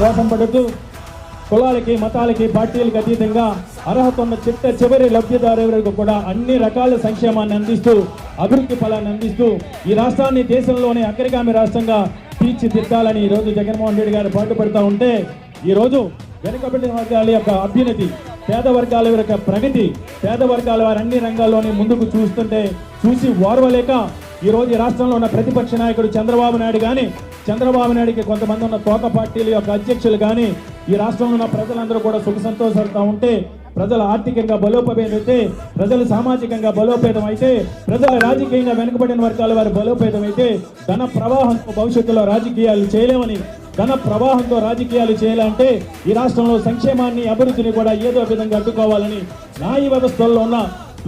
కోసం పడుతూ కులాలకి మతాలకి పార్టీలకు అతీతంగా అర్హత ఉన్న చిట్ట చివరి లబ్ధిదారులకు కూడా అన్ని రకాల సంక్షేమాన్ని అందిస్తూ అభివృద్ధి ఫలాన్ని అందిస్తూ ఈ రాష్ట్రాన్ని దేశంలోనే అగ్రగామి రాష్ట్రంగా తీర్చిదిద్దాలని ఈరోజు జగన్మోహన్ రెడ్డి గారు పాటుపడుతూ ఉంటే ఈరోజు వెనుకబడిన వర్గాల యొక్క అభ్యున్నతి పేద వర్గాల యొక్క ప్రగతి పేద వర్గాల వారు అన్ని రంగాల్లోనే ముందుకు చూస్తుంటే చూసి ఓర్వలేక ఈరోజు రాష్ట్రంలో ఉన్న ప్రతిపక్ష నాయకుడు చంద్రబాబు నాయుడు కానీ చంద్రబాబు నాయుడికి కొంతమంది ఉన్న తోక పార్టీల యొక్క అధ్యక్షులు కానీ ఈ రాష్ట్రంలో ఉన్న ప్రజలందరూ కూడా సుఖ సంతోషాలతో ఉంటే ప్రజలు ఆర్థికంగా బలోపేతం అయితే ప్రజలు సామాజికంగా బలోపేతం అయితే ప్రజలు రాజకీయంగా వెనుకబడిన వర్గాల వారు బలోపేతం అయితే ధన ప్రవాహంతో భవిష్యత్తులో రాజకీయాలు చేయలేమని ధన ప్రవాహంతో రాజకీయాలు చేయాలంటే ఈ రాష్ట్రంలో సంక్షేమాన్ని అభివృద్ధిని కూడా ఏదో విధంగా అడ్డుకోవాలని న్యాయ వ్యవస్థల్లో ఉన్న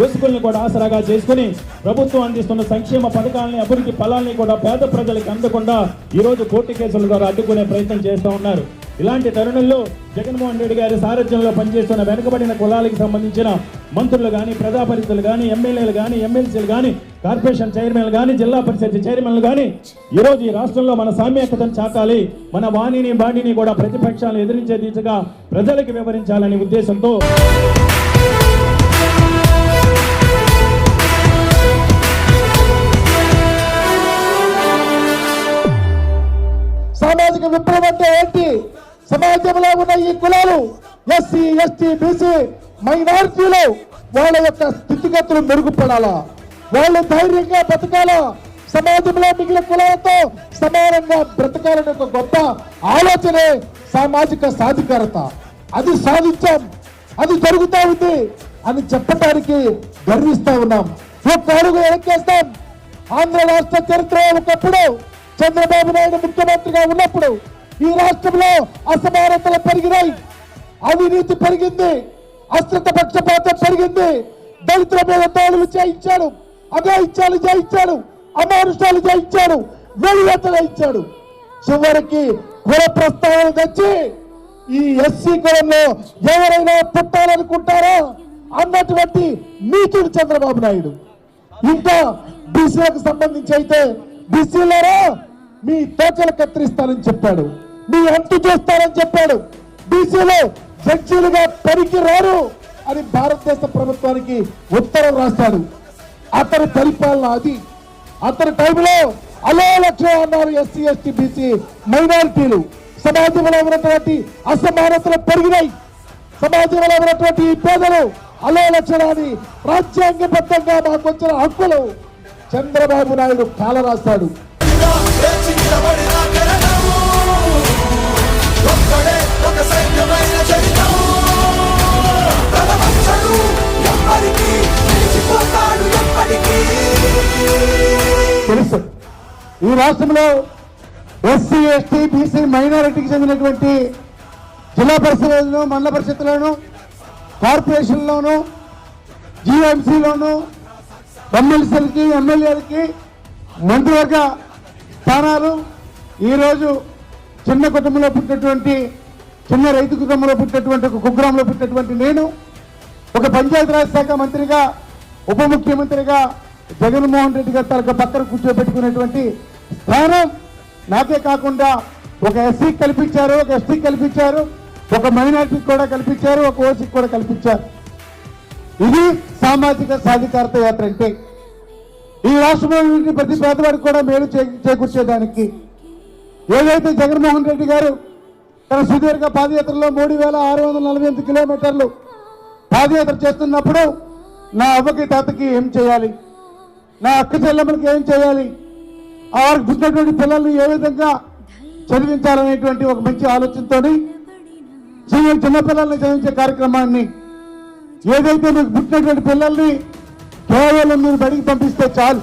లొసుకుల్ని కూడా ఆసరాగా చేసుకుని ప్రభుత్వం అందిస్తున్న సంక్షేమ పథకాలని అభివృద్ధి ఫలాల్ని కూడా పేద ప్రజలకు అందకుండా ఈ రోజు కోర్టు కేసుల ద్వారా అడ్డుకునే ప్రయత్నం చేస్తూ ఉన్నారు. ఇలాంటి తరుణంలో జగన్మోహన్ రెడ్డి గారి సారథ్యంలో పనిచేస్తున్న వెనుకబడిన కులాలకు సంబంధించిన మంత్రులు కానీ ప్రజాపరిషత్తులు కానీ ఎమ్మెల్యేలు కానీ ఎమ్మెల్సీలు కానీ కార్పొరేషన్ చైర్మన్లు కానీ జిల్లా పరిషత్ చైర్మన్లు కానీ ఈరోజు ఈ రాష్ట్రంలో మన సామ్యకతను చాటాలి మన వాణిని బాణిని కూడా ప్రతిపక్షాలను ఎదిరించే దిశగా ప్రజలకు వివరించాలనే ఉద్దేశంతో సమాజంలో ఉన్న ఈ కులాలు ఎస్సీ ఎస్టీ బీసీ మైనారిటీలు వాళ్ళ యొక్క స్థితిగతులు మెరుగుపడాలా? వాళ్ళు ధైర్యంగా బతకాలా? సమాజంలో మిగిలిన కులాలతో సమానంగా బ్రతకాలనే ఒక గొప్ప ఆలోచనే సామాజిక సాధికారత. అది సాధించాం అది జరుగుతూ ఉంది అని చెప్పడానికి గర్విస్తూ ఉన్నాం. ఒక్క అడుగు వెనక్కేస్తాం. ఆంధ్ర రాష్ట్ర చరిత్ర ఒకప్పుడు చంద్రబాబు నాయుడు ముఖ్యమంత్రిగా ఉన్నప్పుడు ఈ రాష్ట్రంలో అసమానతలు పెరిగినాయి. అవినీతి పెరిగింది. అశ్రద్ధ పక్షపాతం పెరిగింది. దళితుల మీద దాడులు చేయించాడు. అఘాయిత్యాలు చేయించాడు. అమానుషాలు చేయించాడు. వెలివేతలు ఇచ్చాడు చివరికి కుల ప్రస్తావన తెచ్చి ఈ ఎస్సీ కులంలో ఎవరైనా పుట్టాలనుకుంటారా అన్నటువంటి నీతుడు చంద్రబాబు నాయుడు. ఇంకా బీసీలకు సంబంధించి అయితే బీసీలరా మీ తోచలు కత్తిరిస్తానని చెప్పాడు. మీ అంతు చేస్తారని చెప్పాడు. బీసీలో జడ్జీలుగా పనికి రారు అని భారతదేశ ప్రభుత్వానికి ఉత్తరం రాస్తాడు అతని పరిపాలన అది. అతని టైంలో అలో లక్ష్యం అన్నారు ఎస్సీ ఎస్టీ బీసీ మైనారిటీలు సమాజంలో ఉన్నటువంటి అసమానతలు పెరిగినాయి. సమాజంలో ఉన్నటువంటి ఈ పేదలు అలో లక్షణాన్ని రాజ్యాంగబద్ధంగా మాకు వచ్చిన హక్కులు చంద్రబాబు నాయుడు కాల ఈ రాష్ట్రంలో ఎస్సీ ఎస్టీ బీసీ మైనారిటీకి చెందినటువంటి జిల్లా పరిషత్లను మండల పరిషత్తులను కార్పొరేషన్లోను జీఎంసీలోను ఎమ్మెల్సీలకి ఎమ్మెల్యేలకి మంత్రివర్గ స్థానాలు ఈరోజు చిన్న కుటుంబంలో పుట్టినటువంటి చిన్న రైతు కుటుంబంలో పుట్టినటువంటి ఒక కుగ్రామంలో పుట్టినటువంటి నేను ఒక పంచాయతీరాజ్ శాఖ మంత్రిగా ఉప ముఖ్యమంత్రిగా జగన్మోహన్ రెడ్డి గారి తనకు పక్కన కూర్చోబెట్టుకునేటువంటి స్థానం నాకే కాకుండా ఒక ఎస్సీ కల్పించారు ఒక ఎస్టీ కల్పించారు ఒక మైనార్టీకి కూడా కల్పించారు ఒక ఓసీకి కూడా కల్పించారు. ఇది సామాజిక సాధికారత యాత్ర అంటే. ఈ రాష్ట్రంలో ప్రతి పేదవాడికి కూడా మేలు చే- చేకూర్చేదానికి. ఏదైతే జగన్మోహన్ రెడ్డి గారు తన సుదీర్ఘ పాదయాత్రలో మూడు వేల ఆరు వందల నలభై ఎనిమిది కిలోమీటర్లు పాదయాత్ర చేస్తున్నప్పుడు నా అవ్వకి తాతకి ఏం చేయాలి? నా అక్క చెల్లెమ్మలకి ఏం చేయాలి? ఆ వారికి పుట్టినటువంటి పిల్లల్ని ఏ విధంగా చదివించాలనేటువంటి ఒక మంచి ఆలోచనతో చిన్న చిన్నపిల్లల్ని చదివించే కార్యక్రమాన్ని ఏదైతే మీకు పుట్టినటువంటి పిల్లల్ని కేవలం మీరు బడికి పంపిస్తే చాలు.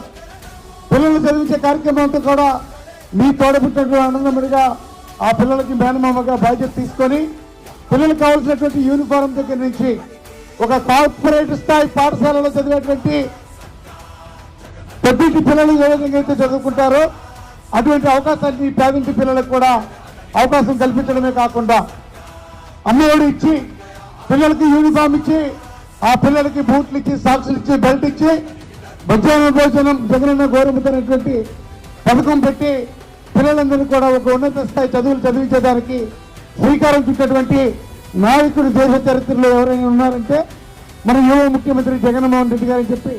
పిల్లల్ని చదివించే కార్యక్రమంతో కూడా మీ తోడబుట్టినటువంటి ఆనందముడిగా ఆ పిల్లలకి మేనమామగా బాధ్యత తీసుకొని పిల్లలకు కావాల్సినటువంటి యూనిఫారం దగ్గర నుంచి ఒక కార్పొరేట్ స్థాయి పాఠశాలలో చదివేటువంటి పెద్దింటి పిల్లలు ఏ విధంగా అయితే చదువుకుంటారో అటువంటి అవకాశాన్ని ఈ పేదింటి పిల్లలకు కూడా అవకాశం కల్పించడమే కాకుండా అమ్మఒడి ఇచ్చి పిల్లలకి యూనిఫామ్ ఇచ్చి ఆ పిల్లలకి బూట్లు ఇచ్చి సాక్సులు ఇచ్చి బెల్ట్ ఇచ్చి మధ్యాహ్న భోజనం జగనన్న గౌరవత అనేటువంటి పథకం పెట్టి పిల్లలందరినీ కూడా ఒక ఉన్నత స్థాయి చదువులు చదివించేదానికి శ్రీకారం చుట్టినటువంటి నాయకుడు దేశ చరిత్రలో ఎవరైనా ఉన్నారంటే మన యువ ముఖ్యమంత్రి జగన్మోహన్ రెడ్డి గారని చెప్పి